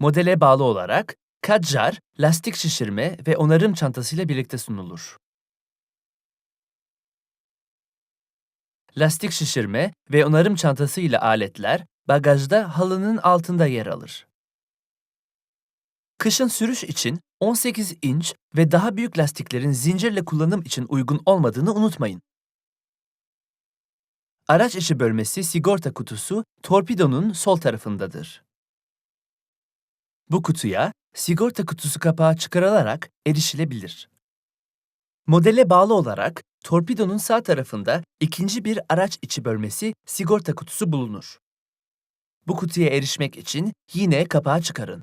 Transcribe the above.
modele bağlı olarak kadjar, lastik şişirme ve onarım çantasıyla birlikte sunulur. Lastik şişirme ve onarım çantası ile aletler bagajda halının altında yer alır. Kışın sürüş için 18 inç ve daha büyük lastiklerin zincirle kullanım için uygun olmadığını unutmayın. Araç içi bölmesi sigorta kutusu torpidonun sol tarafındadır. Bu kutuya sigorta kutusu kapağı çıkarılarak erişilebilir. Modele bağlı olarak torpidonun sağ tarafında ikinci bir araç içi bölmesi sigorta kutusu bulunur. Bu kutuya erişmek için yine kapağı çıkarın.